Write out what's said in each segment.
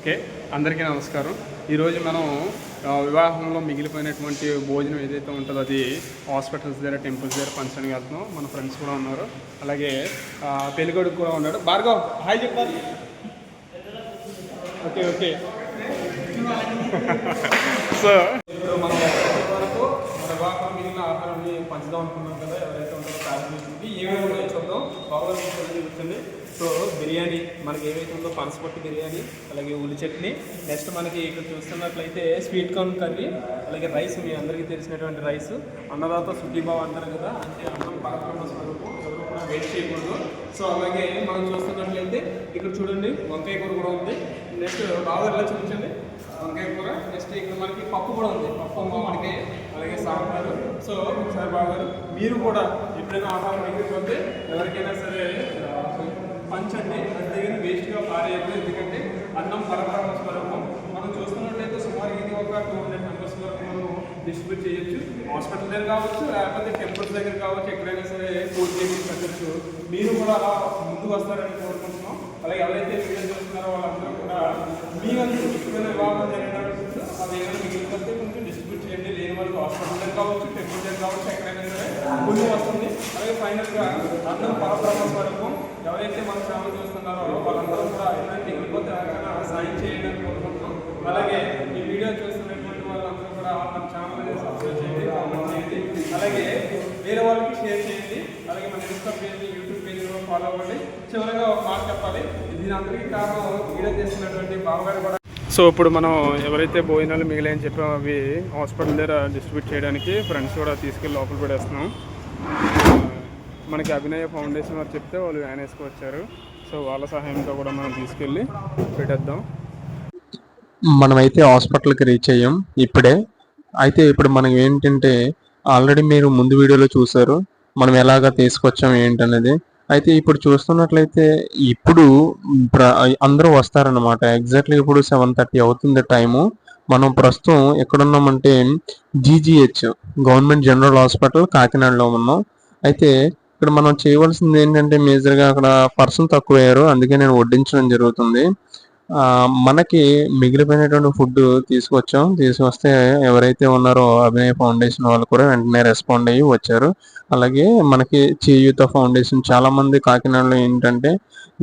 Okay అందరికీ నమస్కారం. ఈరోజు మనం వివాహంలో మిగిలిపోయినటువంటి భోజనం ఏదైతే ఉంటుందో అది హాస్పిటల్స్ దగ్గర టెంపుల్స్ దగ్గర పంచడానికి వెళ్తున్నాం. మన ఫ్రెండ్స్ కూడా ఉన్నారు. అలాగే పెళ్ళికొడుకు కూడా ఉన్నాడు. భార్గవ్ హాయ్ చెప్పాలి. Okay okay. సో ఇప్పుడు మనం వరకు మన వివాహం మిగిలిన ఆహారాన్ని పంచుదాం అనుకున్నాం కదా ఎవరైతే ఉంటారో కార్యక్రమానికి ఏమేమి చూద్దాం. బాగా చూస్తుంది సో బిర్యానీ మనకి ఏవైతే ఉందో పనసపొట్టు బిర్యానీ అలాగే ఉల్లి చట్నీ. నెక్స్ట్ మనకి ఇక్కడ చూస్తున్నట్లయితే స్వీట్ కార్న్ కర్రీ అలాగే రైస్ మీ అందరికీ తెలిసినటువంటి రైస్ అన్నదాత సుఖీభావ అంటారు కదా అంటే అన్నం పరబ్రహ్మ స్వరూపం ఎవరు కూడా వెయిట్ చేయకూడదు. సో అలాగే మనం చూస్తున్నట్లయితే ఇక్కడ చూడండి వంకాయ కూర కూడా ఉంది. నెక్స్ట్ బాగా ఎలా చూపించండి వంకాయ కూర నెక్స్ట్ ఇక్కడ మనకి పప్పు కూడా ఉంది. పప్పు మనకి అలాగే సాంబారు. సో ఒకసారి బాగా మీరు కూడా ఎప్పుడైనా ఆహారం మిగిలిపోతే ఎవరికైనా సరే పంచండి అంతేగాని వేస్ట్గా పారేయద్దు ఎందుకంటే అన్నం పరపర స్వరూపం. మనం చూస్తున్నట్లయితే సుమారు ఇది ఒక టూ హండ్రెడ్ మెంబర్స్ వరకు మనం డిస్ట్రిబ్యూట్ చేయొచ్చు. హాస్పిటల్ దగ్గర కావచ్చు లేకపోతే టెంపుల్స్ దగ్గర కావచ్చు ఎక్కడైనా సరే పూజ చేసి పెట్టచ్చు. మీరు కూడా అలా ముందు వస్తారని కోరుకుంటున్నాం. అలాగే ఎవరైతే వీడియో చూస్తున్నారో వాళ్ళందరూ కూడా మీ వంతు ఇష్టమైన వివాహం జరిగినప్పుడు అది ఏమైనా మిగిలిపోతే కొంచెం మనకు చేయండి హాస్పిటల్ కావచ్చు టెంపుల్ కావచ్చు ఎక్కడైనా సరే ముందు వస్తుంది. అలాగే ఫైనల్గా అన్నం పరబ్రహ్మ స్వరూపం ఎవరైతే మన ఛానల్ చూస్తున్నారో వాళ్ళందరూ కూడా ఎటువంటి ఇబ్బంది రాకుండా సాయం చేయండి కోరుకుంటున్నాం. అలాగే ఈ వీడియో చూస్తున్నటువంటి వాళ్ళందరూ కూడా మన ఛానల్ సబ్స్క్రైబ్ చేయండి కామెంట్ చేయండి. అలాగే వేరే వాళ్ళకి షేర్ చేయండి. అలాగే మన ఇన్స్టా పేజ్ యూట్యూబ్ పేజ్ కూడా ఫాలో అవ్వండి. చివరిగా ఒక మాట చెప్పాలి. దీని అందరికీ కారణం వీడియో చేస్తున్నటువంటి బావగారు కూడా సో ఇప్పుడు మనం ఎవరైతే భోజనాలు మిగిలాయని చెప్పామో అవి హాస్పిటల్ దగ్గర డిస్ట్రిబ్యూట్ చేయడానికి ఫ్రెండ్స్ కూడా తీసుకెళ్ళి లోపల పడేస్తున్నాం. మనకి అభినయ ఫౌండేషన్ వారు చెప్తే వాళ్ళు వ్యాన్ వేసుకొచ్చారు. సో వాళ్ళ సహాయంతో కూడా మనం తీసుకెళ్ళి పెట్టేద్దాం. మనమైతే హాస్పిటల్కి రీచ్ అయ్యాం ఇప్పుడే. అయితే ఇప్పుడు మనం ఏంటంటే ఆల్రెడీ మీరు ముందు వీడియోలో చూసారు మనం ఎలాగ తీసుకొచ్చాం ఏంటనేది. అయితే ఇప్పుడు చూస్తున్నట్లయితే ఇప్పుడు ప్ర- అందరూ వస్తారనమాట ఎగ్జాక్ట్లీ ఇప్పుడు సెవెన్ థర్టీ అవుతుంది టైము మనం ప్రస్తుతం ఎక్కడున్నామంటే జీజీహెచ్ గవర్నమెంట్ జనరల్ హాస్పిటల్ కాకినాడలో ఉన్నాం. అయితే ఇక్కడ మనం చేయవలసింది ఏంటంటే మేజర్గా అక్కడ పర్సన్ తక్కువయ్యారు. అందుకే నేను వడ్డించడం జరుగుతుంది. మనకి మిగిలిపోయినటువంటి ఫుడ్ తీసుకొచ్చాం. తీసుకొస్తే ఎవరైతే ఉన్నారో అభినయ ఫౌండేషన్ వాళ్ళు కూడా వెంటనే రెస్పాండ్ అయ్యి వచ్చారు. అలాగే మనకి చేయూత ఫౌండేషన్ చాలామంది కాకినాడలో ఏంటంటే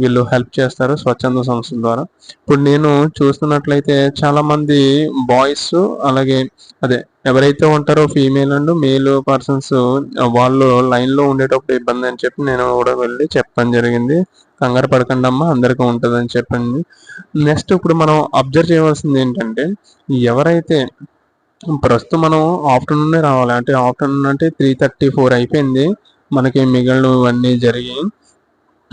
వీళ్ళు హెల్ప్ చేస్తారు స్వచ్ఛంద సంస్థ ద్వారా. ఇప్పుడు నేను చూస్తున్నట్లయితే చాలామంది బాయ్స్ అలాగే అదే ఎవరైతే ఉంటారో ఫీమేల్ అండ్ మేల్ పర్సన్స్ వాళ్ళు లైన్లో ఉండేటప్పుడు ఇబ్బంది అని చెప్పి నేను కూడా వెళ్ళి చెప్పడం జరిగింది. కంగారు పడకండి అమ్మా అందరికీ ఉంటుందని చెప్పండి. నెక్స్ట్ ఇప్పుడు మనం అబ్జర్వ్ చేయవలసింది ఏంటంటే ఎవరైతే ప్రస్తుతం మనం ఆఫ్టర్నూన్ రావాలి అంటే ఆఫ్టర్నూన్ అంటే త్రీ థర్టీ ఫోర్ అయిపోయింది మనకి మిగిలినవన్నీ జరిగి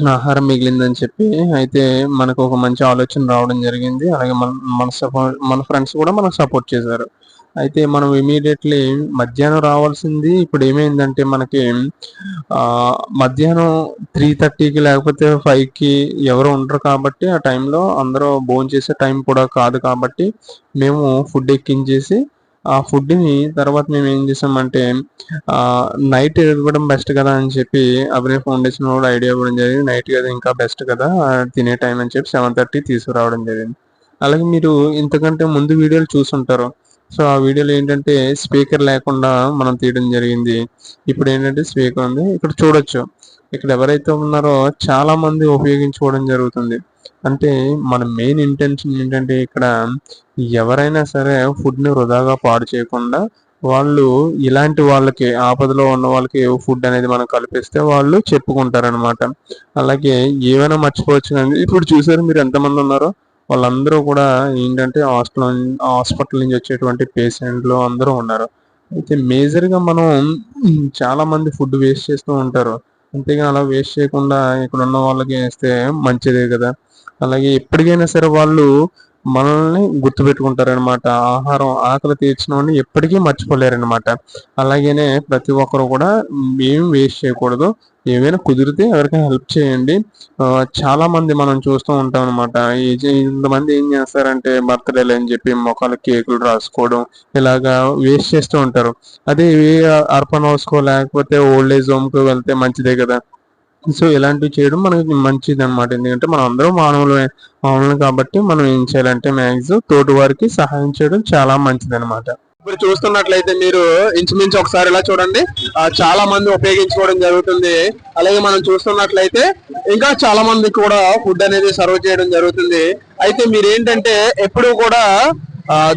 ఆహారం మిగిలిందని చెప్పి అయితే మనకు ఒక మంచి ఆలోచన రావడం జరిగింది. అలాగే మన మన సపో- మన ఫ్రెండ్స్ కూడా మనకు సపోర్ట్ చేశారు. అయితే మనం ఇమీడియట్లీ మధ్యాహ్నం రావాల్సింది ఇప్పుడు ఏమైందంటే మనకి మధ్యాహ్నం త్రీ థర్టీకి లేకపోతే ఫైవ్కి ఎవరు ఉండరు కాబట్టి ఆ టైంలో అందరూ భోజనం చేసే టైం కూడా కాదు కాబట్టి మేము ఫుడ్ ఎక్కించేసి ఆ ఫుడ్ని తర్వాత మేము ఏం చేసామంటే నైట్ ఇవ్వడం బెస్ట్ కదా అని చెప్పి అభినయ ఫౌండేషన్ కూడా ఐడియా ఇవ్వడం జరిగింది. నైట్ కదా ఇంకా బెస్ట్ కదా తినే టైం అని చెప్పి సెవెన్ థర్టీ తీసుకురావడం జరిగింది. అలాగే మీరు ఇంతకంటే ముందు వీడియోలు చూసుంటారు. సో ఆ వీడియోలో ఏంటంటే స్పీకర్ లేకుండా మనం తీయడం జరిగింది. ఇప్పుడు ఏంటంటే స్పీకర్ ఉంది. ఇక్కడ చూడొచ్చు. ఇక్కడ ఎవరైతే ఉన్నారో చాలా మంది ఉపయోగించుకోవడం జరుగుతుంది. అంటే మన మెయిన్ ఇంటెన్షన్ ఏంటంటే ఇక్కడ ఎవరైనా సరే ఫుడ్ని వృధాగా పాడు చేయకుండా వాళ్ళు ఇలాంటి వాళ్ళకి ఆపదలో ఉన్న వాళ్ళకి ఫుడ్ అనేది మనం కల్పిస్తే వాళ్ళు చెప్పుకుంటారనమాట అలాగే ఏమైనా మర్చిపోవచ్చు కానీ ఇప్పుడు చూసారు మీరు ఎంతమంది ఉన్నారో? వాళ్ళందరూ కూడా ఏంటంటే హాస్పిటల్ హాస్పిటల్ నుంచి వచ్చేటువంటి పేషెంట్లు అందరూ ఉన్నారు. అయితే మేజర్గా మనం చాలామంది ఫుడ్ వేస్ట్ చేస్తూ ఉంటారు. అంతేగాని అలా వేస్ట్ చేయకుండా ఇక్కడ ఉన్న వాళ్ళకి వేస్తే మంచిదే కదా. అలాగే ఎప్పటికైనా సరే వాళ్ళు మనల్ని గుర్తుపెట్టుకుంటారనమాట ఆహారం ఆకలి తీర్చినవన్నీ ఎప్పటికీ మర్చిపోలేరనమాట అలాగనే ప్రతి ఒక్కరు కూడా ఏం వేస్ట్ చేయకూడదు. ఏమైనా కుదిరితే ఎవరికైనా హెల్ప్ చేయండి. చాలామంది చాలా మంది మనం చూస్తూ ఉంటాం అనమాట ఇంతమంది ఏం చేస్తారంటే బర్త్డేలు అని చెప్పి మొక్కలు కేకులు రాసుకోవడం ఇలాగా వేస్ట్ చేస్తూ ఉంటారు. అదే అర్పణ హౌస్కో లేకపోతే ఓల్డ్ ఏజ్ హోమ్కి వెళ్తే మంచిదే కదా. సో ఇలాంటివి చేయడం మనకి మంచిది అనమాట ఎందుకంటే మనం అందరం మానవులు మానవులు కాబట్టి మనం ఏం చేయాలంటే మ్యాక్సిమం తోటి వారికి సహాయం చేయడం చాలా మంచిది అనమాట ఇప్పుడు చూస్తున్నట్లయితే మీరు ఇంచుమించు ఒకసారి ఇలా చూడండి. చాలా మంది ఉపయోగించుకోవడం జరుగుతుంది. అలాగే మనం చూస్తున్నట్లయితే ఇంకా చాలా మంది కూడా ఫుడ్ అనేది సర్వ్ చేయడం జరుగుతుంది. అయితే మీరు ఏంటంటే ఎప్పుడు కూడా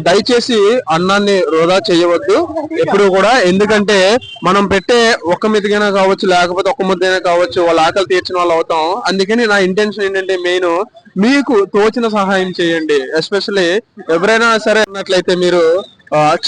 దయచేసి అన్నాన్ని వృధా చేయవద్దు. ఎప్పుడు కూడా. ఎందుకంటే మనం పెట్టే ఒక్క మితికైనా కావచ్చు లేకపోతే ఒక్క ముద్దైనా కావచ్చు వాళ్ళ ఆకలి తీర్చిన వాళ్ళు అవుతాం. అందుకని నా ఇంటెన్షన్ ఏంటంటే మెయిన్ మీకు తోచిన సహాయం చేయండి. ఎస్పెషల్లీ ఎవరైనా సరే అన్నట్లయితే మీరు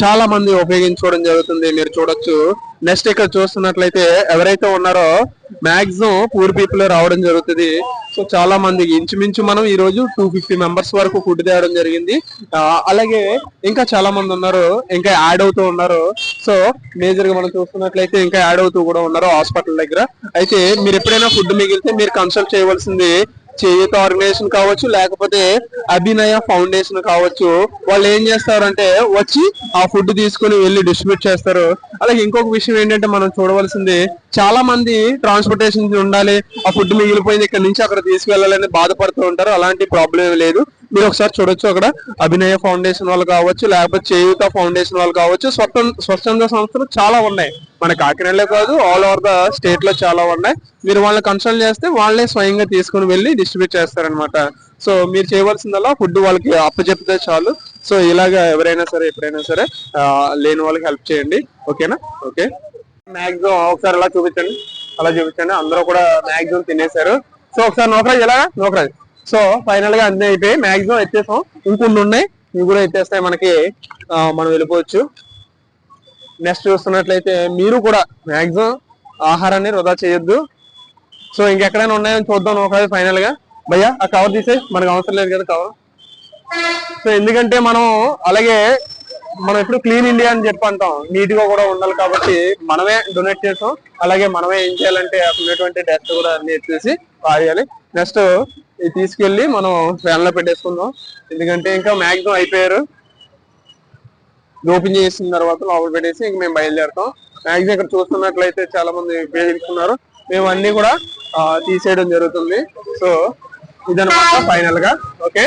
చాలా మంది ఉపయోగించుకోవడం జరుగుతుంది. మీరు చూడొచ్చు. నెక్స్ట్ ఇక్కడ చూస్తున్నట్లయితే ఎవరైతే ఉన్నారో మాక్సిమం పూర్ పీపుల్ రావడం జరుగుతుంది. సో చాలా మంది ఇంచుమించు మనం ఈ రోజు టూ ఫిఫ్టీ మెంబర్స్ వరకు ఫుడ్ తేవడం జరిగింది. ఆ, అలాగే ఇంకా చాలా మంది ఉన్నారు ఇంకా యాడ్ అవుతూ ఉన్నారు. సో మేజర్గా మనం చూస్తున్నట్లయితే ఇంకా యాడ్ అవుతూ కూడా ఉన్నారు హాస్పిటల్ దగ్గర. అయితే మీరు ఎప్పుడైనా ఫుడ్ మిగిలితే మీరు కన్సల్ట్ చేయవలసింది చేయూత ఆర్గనైజేషన్ కావచ్చు లేకపోతే అభినయ ఫౌండేషన్ కావచ్చు వాళ్ళు ఏం చేస్తారంటే వచ్చి ఆ ఫుడ్ తీసుకొని వెళ్ళి డిస్ట్రిబ్యూట్ చేస్తారు. అలాగే ఇంకొక విషయం ఏంటంటే మనం చూడవలసింది చాలా మంది ట్రాన్స్పోర్టేషన్ ఉండాలి ఆ ఫుడ్ మిగిలిపోయింది ఇక్కడ నుంచి అక్కడ తీసుకెళ్ళాలని బాధపడుతూ ఉంటారు అలాంటి ప్రాబ్లం ఏం లేదు. మీరు ఒకసారి చూడొచ్చు అక్కడ. అభినయ ఫౌండేషన్ వాళ్ళు కావచ్చు లేకపోతే చేయూత ఫౌండేషన్ వాళ్ళు కావచ్చు స్వతంత్ర స్వచ్ఛంద సంస్థలు చాలా ఉన్నాయి. మన కాకినాడలో కాదు ఆల్ ఓవర్ ద స్టేట్లో చాలా ఉన్నాయి. మీరు వాళ్ళని కన్సల్ట్ చేస్తే వాళ్ళే స్వయంగా తీసుకుని వెళ్ళి డిస్ట్రిబ్యూట్ చేస్తారనమాట సో మీరు చేయవలసిందల్లా ఫుడ్ వాళ్ళకి అప్పచెప్తే చాలు. సో ఇలాగా ఎవరైనా సరే ఎప్పుడైనా సరే లేని వాళ్ళకి హెల్ప్ చేయండి. ఓకేనా? ఓకే. మాక్సిమం ఒకసారి అలా చూపించండి. అలా చూపించండి. అందరూ కూడా మాక్సిమం తినేశారు. సో ఒకసారి నోకరాజ్ ఎలా నోకరాజ్. సో ఫైనల్గా అన్ని అయిపోయి మాక్సిమం ఎత్తేసాం. ఇంకొన్ని ఉన్నాయి ఇవి కూడా ఎత్తేస్తాయి మనకి. మనం వెళ్ళిపోవచ్చు. నెక్స్ట్ చూస్తున్నట్లయితే మీరు కూడా మాక్సిమం ఆహారాన్ని వృధా చేయొద్దు. సో ఇంకెక్కడైనా ఉన్నాయని చూద్దాం ఒకసారి ఫైనల్గా. భయ్యా ఆ కవర్ తీసే మనకు అవసరం లేదు కదా కవర్ సో ఎందుకంటే మనం అలాగే మనం ఎప్పుడు క్లీన్ ఇండియా అని చెప్పి అంటాం. నీట్గా కూడా ఉండాలి కాబట్టి మనమే డొనేట్ చేస్తాం. అలాగే మనమే ఏం చేయాలంటే అక్కడ ఉన్నటువంటి డస్ట్ కూడా అన్ని ఎత్తేసి పారేయాలి. నెక్స్ట్ ఇది తీసుకెళ్ళి మనం ఫ్యాన్లో పెట్టేసుకుందాం. ఎందుకంటే ఇంకా మాక్సిమం అయిపోయారు. ఓపెన్ చేసిన తర్వాత లోపల పెట్టేసి ఇంక మేము బయలుదేరుతాం. మ్యాక్సిమం ఇక్కడ చూస్తున్నట్లయితే చాలా మంది ఉపయోగిస్తున్నారు మేము అన్ని కూడా తీసేయడం జరుగుతుంది. సో ఇదనమాట ఫైనల్గా. Okay?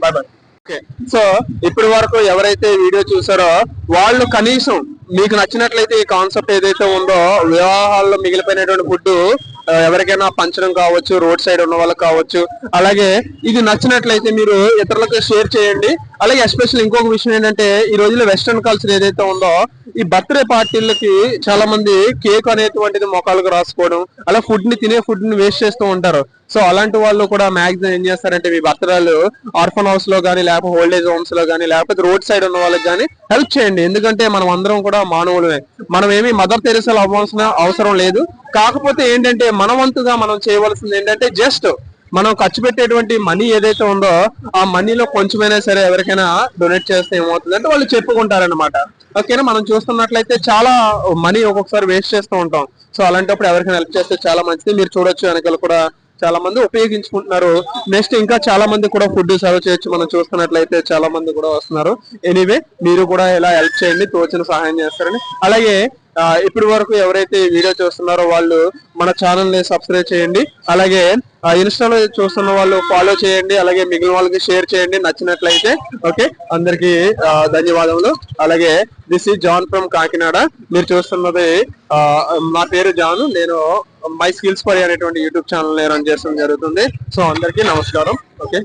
Bye bye okay. So ఇప్పటి వరకు ఎవరైతే వీడియో చూసారో వాళ్ళు కనీసం మీకు నచ్చినట్లయితే ఈ కాన్సెప్ట్ ఏదైతే ఉందో వివాహాల్లో మిగిలిపోయినటువంటి ఫుడ్ ఎవరికైనా పంచడం కావచ్చు రోడ్ సైడ్ ఉన్న వాళ్ళకి కావచ్చు. అలాగే ఇది నచ్చినట్లయితే మీరు ఇతరులకు షేర్ చేయండి. అలాగే ఎస్పెషల్ ఇంకొక విషయం ఏంటంటే ఈ రోజుల్లో వెస్ట్రన్ కల్చర్ ఏదైతే ఉందో ఈ బర్త్డే పార్టీలకి చాలా మంది కేక్ అనేటువంటిది మొఖాలకు రాసుకోవడం అలా ఫుడ్ని తినే ఫుడ్ని వేస్ట్ చేస్తూ ఉంటారు. సో అలాంటి వాళ్ళు కూడా మాక్సిమం ఏం చేస్తారంటే మీ బర్త్డేలు ఆర్ఫన్ హౌస్లో కానీ లేకపోతే ఓల్డేజ్ హోమ్స్లో కానీ లేకపోతే రోడ్ సైడ్ ఉన్న వాళ్ళకి కానీ హెల్ప్ చేయండి. ఎందుకంటే మనం అందరం కూడా మానవులమే. మనం ఏమి మదర్ తెరిసలు అవ్వాల్సిన అవసరం లేదు. కాకపోతే ఏంటంటే మనవంతుగా మనం చేయవలసింది ఏంటంటే జస్ట్ మనం ఖర్చు పెట్టేటువంటి మనీ ఏదైతే ఉందో ఆ మనీలో కొంచెమైనా సరే ఎవరికైనా డొనేట్ చేస్తే ఏమవుతుంది అంటే వాళ్ళు చెప్పుకుంటారనమాట ఓకేనా? మనం చూస్తున్నట్లయితే చాలా మనీ ఒక్కొక్కసారి వేస్ట్ చేస్తూ ఉంటాం. సో అలాంటప్పుడు ఎవరికైనా హెల్ప్ చేస్తే చాలా మంచిది. మీరు చూడొచ్చు వెనకాల కూడా చాలా మంది ఉపయోగించుకుంటున్నారు. నెక్స్ట్ ఇంకా చాలా మంది కూడా ఫుడ్ సర్వ్ చేయొచ్చు. మనం చూస్తున్నట్లయితే చాలా మంది కూడా వస్తున్నారు. ఎనీవే మీరు కూడా ఇలా హెల్ప్ చేయండి. తోచిన సహాయం చేస్తారని. అలాగే ఇప్పటి వరకు ఎవరైతే ఈ వీడియో చూస్తున్నారో వాళ్ళు మన ఛానల్ని సబ్స్క్రైబ్ చేయండి. అలాగే ఇన్స్టాలో చూస్తున్న వాళ్ళు ఫాలో చేయండి. అలాగే మిగిలిన వాళ్ళకి షేర్ చేయండి. నచ్చినట్లయితే ఓకే? అందరికి ధన్యవాదములు. అలాగే దిస్ ఈ జాన్ ఫ్రమ్ కాకినాడ. మీరు చూస్తున్నది నా పేరు జాన్. నేను మై స్కిల్స్ పై అనేటువంటి యూట్యూబ్ ఛానల్ రన్ చేస్తడం జరుగుతుంది. సో అందరికీ నమస్కారం. ఓకే?